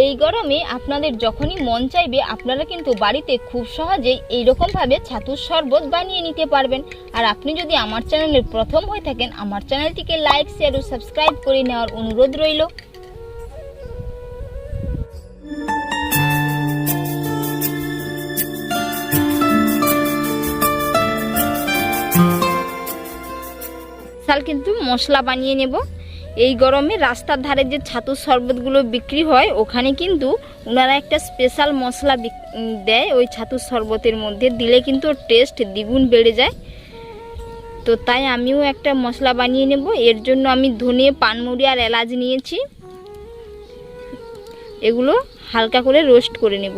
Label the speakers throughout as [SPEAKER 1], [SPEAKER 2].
[SPEAKER 1] এই গরমে আপনাদের যখনই মন চাইবে, আপনারা কিন্তু বাড়িতে খুব সহজেই এইরকমভাবে ছাতুর শরবত বানিয়ে নিতে পারবেন। আর আপনি যদি আমার চ্যানেলের প্রথম হয়ে থাকেন, আমার চ্যানেলটিকে লাইক, শেয়ার ও সাবস্ক্রাইব করে নেওয়ার অনুরোধ রইল। কিন্তু মশলা বানিয়ে নেব। এই গরমে রাস্তার ধারে যে ছাতুর শরবতগুলো বিক্রি হয়, ওখানে কিন্তু ওনারা একটা স্পেশাল মশলা দেয় ওই ছাতুর শরবতের মধ্যে। দিলে কিন্তু টেস্ট দ্বিগুণ বেড়ে যায়। তো তাই আমিও একটা মশলা বানিয়ে নেব। এর জন্য আমি ধনে, পানমুড়ি আর এলাচ নিয়েছি। এগুলো হালকা করে রোস্ট করে নেব।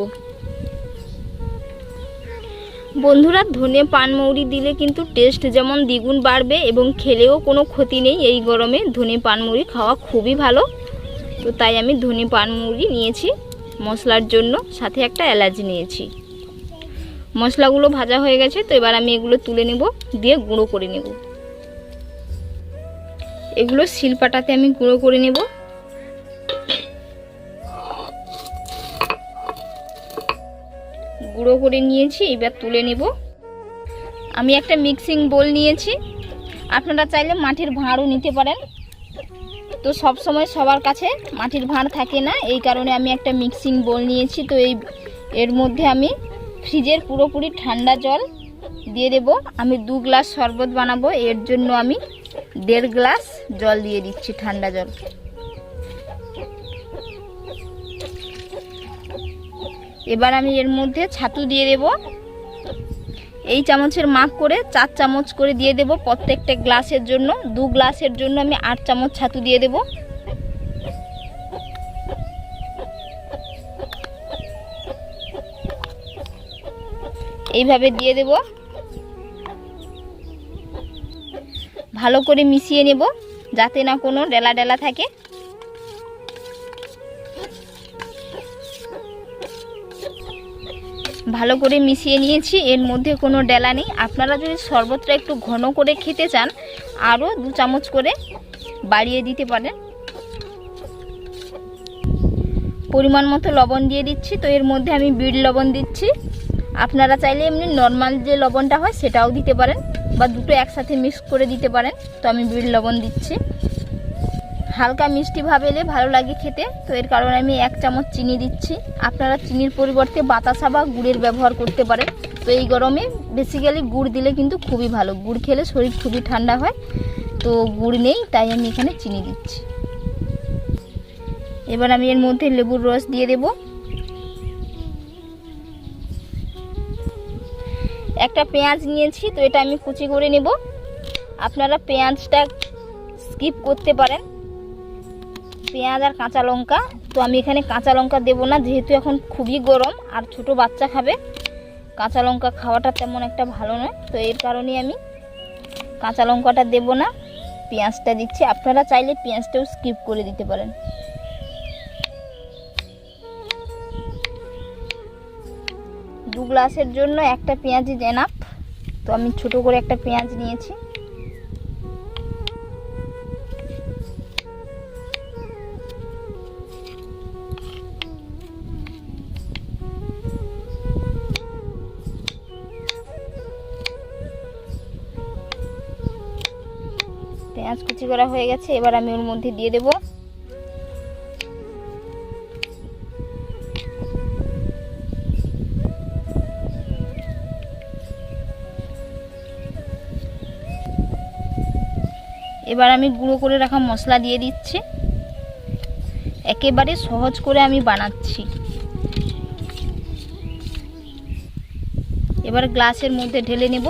[SPEAKER 1] বন্ধুরা, ধনে পান পানমৌরি দিলে কিন্তু টেস্ট যেমন দ্বিগুণ বাড়বে এবং খেলেও কোনো ক্ষতি নেই। এই গরমে ধনে পান পানমৌরি খাওয়া খুবই ভালো। তো তাই আমি ধনে পান পানমৌরি নিয়েছি। মশলার জন্য সাথে একটা এলাচ নিয়েছি। মশলাগুলো ভাজা হয়ে গেছে, তো এবার আমি এগুলো তুলে নেব, দিয়ে গুঁড়ো করে নেব। এগুলো শিলপাটাতে আমি গুঁড়ো করে নেব। গুঁড়ো করে নিয়েছি, এবার তুলে নেব। আমি একটা মিক্সিং বোল নিয়েছি। আপনারা চাইলে মাটির ভাঁড়ও নিতে পারেন। তো সব সময় সবার কাছে মাটির ভাঁড় থাকে না, এই কারণে আমি একটা মিক্সিং বোল নিয়েছি। তো এই, এর মধ্যে আমি ফ্রিজের পুরোপুরি ঠান্ডা জল দিয়ে দেব। আমি দু গ্লাস শরবত বানাবো, এর জন্য আমি দেড় গ্লাস জল দিয়ে দিচ্ছি ঠান্ডা জল। এবার আমি এর মধ্যে ছাতু দিয়ে দেব। এই চামচের মাপ করে চার চামচ করে দিয়ে দেব প্রত্যেকটা গ্লাসের জন্য। দু গ্লাসের জন্য আমি আট চামচ ছাতু দিয়ে দেব। এইভাবে দিয়ে দেব। ভালো করে মিশিয়ে নেব যাতে না কোনো ডেলা ডেলা থাকে। ভালো করে মিশিয়ে নিয়েছি, এর মধ্যে কোনো ডেলা নেই। আপনারা যদি শরবতটা একটু ঘন করে খেতে চান, আরও দু চামচ করে বাড়িয়ে দিতে পারেন। পরিমাণ মতো লবণ দিয়ে দিচ্ছি, তো এর মধ্যে আমি বিট লবণ দিচ্ছি। আপনারা চাইলে এমনি নর্মাল যে লবণটা হয়, সেটাও দিতে পারেন, বা দুটো একসাথে মিক্স করে দিতে পারেন। তো আমি বিট লবণ দিচ্ছি। হালকা মিষ্টি ভাব এলে ভালো লাগে খেতে। তো এর কারণে আমি এক চামচ চিনি দিচ্ছি। আপনারা চিনির পরিবর্তে বাতাসা বা গুড়ের ব্যবহার করতে পারেন। তো এই গরমে বেসিক্যালি গুড় দিলে কিন্তু খুবই ভালো। গুড় খেলে শরীর খুবই ঠান্ডা হয়। তো গুড় নেই, তাই আমি এখানে চিনি দিচ্ছি। এবার আমি এর মধ্যে লেবুর রস দিয়ে দেব। একটা পেঁয়াজ নিয়েছি, তো এটা আমি কুচি করে নেব। আপনারা পেঁয়াজটা স্কিপ করতে পারেন। পেঁয়াজ আর কাঁচা লঙ্কা। তো আমি এখানে কাঁচা লঙ্কা দেবো না, যেহেতু এখন খুবই গরম আর ছোট বাচ্চা খাবে। কাঁচা লঙ্কা খাওয়াটা তেমন একটা ভালো নয়, তো এর কারণেই আমি কাঁচা লঙ্কাটা দেবো না, পেঁয়াজটা দিচ্ছি। আপনারা চাইলে পেঁয়াজটাও স্কিপ করে দিতে পারেন। দু গ্লাসের জন্য একটা পেঁয়াজই এনাফ তো আমি ছোট করে একটা পেঁয়াজ নিয়েছি। পেঁয়াজ কুচি করা হয়ে গেছে, এবার আমি ওর মধ্যে দিয়ে দেব। এবার আমি গুঁড়ো করে রাখা মশলা দিয়ে দিচ্ছি। একেবারে সহজ করে আমি বানাচ্ছি। এবার গ্লাসের মধ্যে ঢেলে নেব।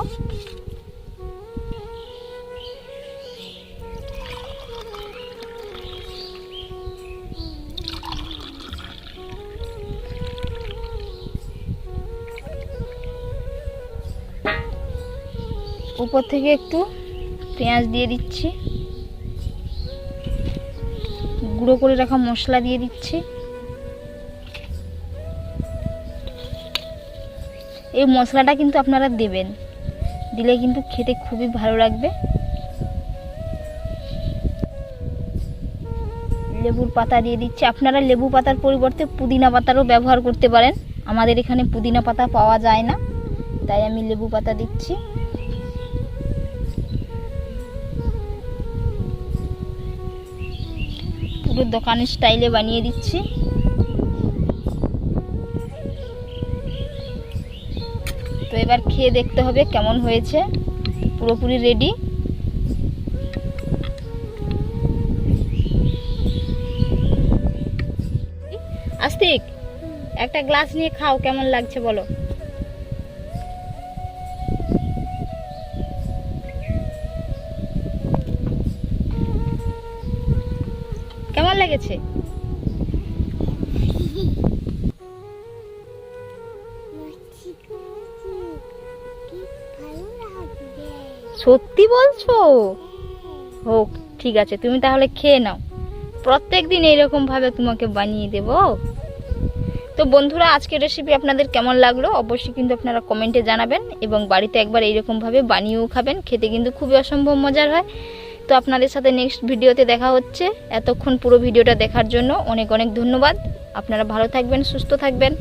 [SPEAKER 1] উপর থেকে একটু পেঁয়াজ দিয়ে দিচ্ছি। গুঁড়ো করে রাখা মশলা দিয়ে দিচ্ছি। এই মশলাটা কিন্তু আপনারা দেবেন। দিলে কিন্তু খেতে খুবই ভালো লাগবে। লেবুর পাতা দিয়ে দিচ্ছি। আপনারা লেবু পাতার পরিবর্তে পুদিনা পাতারও ব্যবহার করতে পারেন। আমাদের এখানে পুদিনা পাতা পাওয়া যায় না, তাই আমি লেবু পাতা দিচ্ছি। পুরো দোকানের স্টাইলে বানিয়ে দিচ্ছি। তো এবার খেয়ে দেখতে হবে কেমন হয়েছে। পুরোপুরি রেডি আস্তিক, একটা গ্লাস নিয়ে খাও, কেমন লাগছে বলো? কেমন লেগেছে? সত্যি বলছো? হোক, ঠিক আছে, তুমি তাহলে খেয়ে নাও। প্রত্যেক দিন এইরকম ভাবে তোমাকে বানিয়ে দেব। তো বন্ধুরা, আজকের রেসিপি আপনাদের কেমন লাগল? অবশ্যই কিন্তু আপনারা কমেন্টে জানাবেন এবং বাড়িতে একবার এইরকম ভাবে বানিয়েও খাবেন। খেতে কিন্তু খুবই অসম্ভব মজার হয়। তো আপনাদের সাথে নেক্সট ভিডিওতে দেখা হচ্ছে। এতক্ষণ পুরো ভিডিওটা দেখার জন্য অনেক অনেক ধন্যবাদ। আপনারা ভালো থাকবেন, সুস্থ থাকবেন।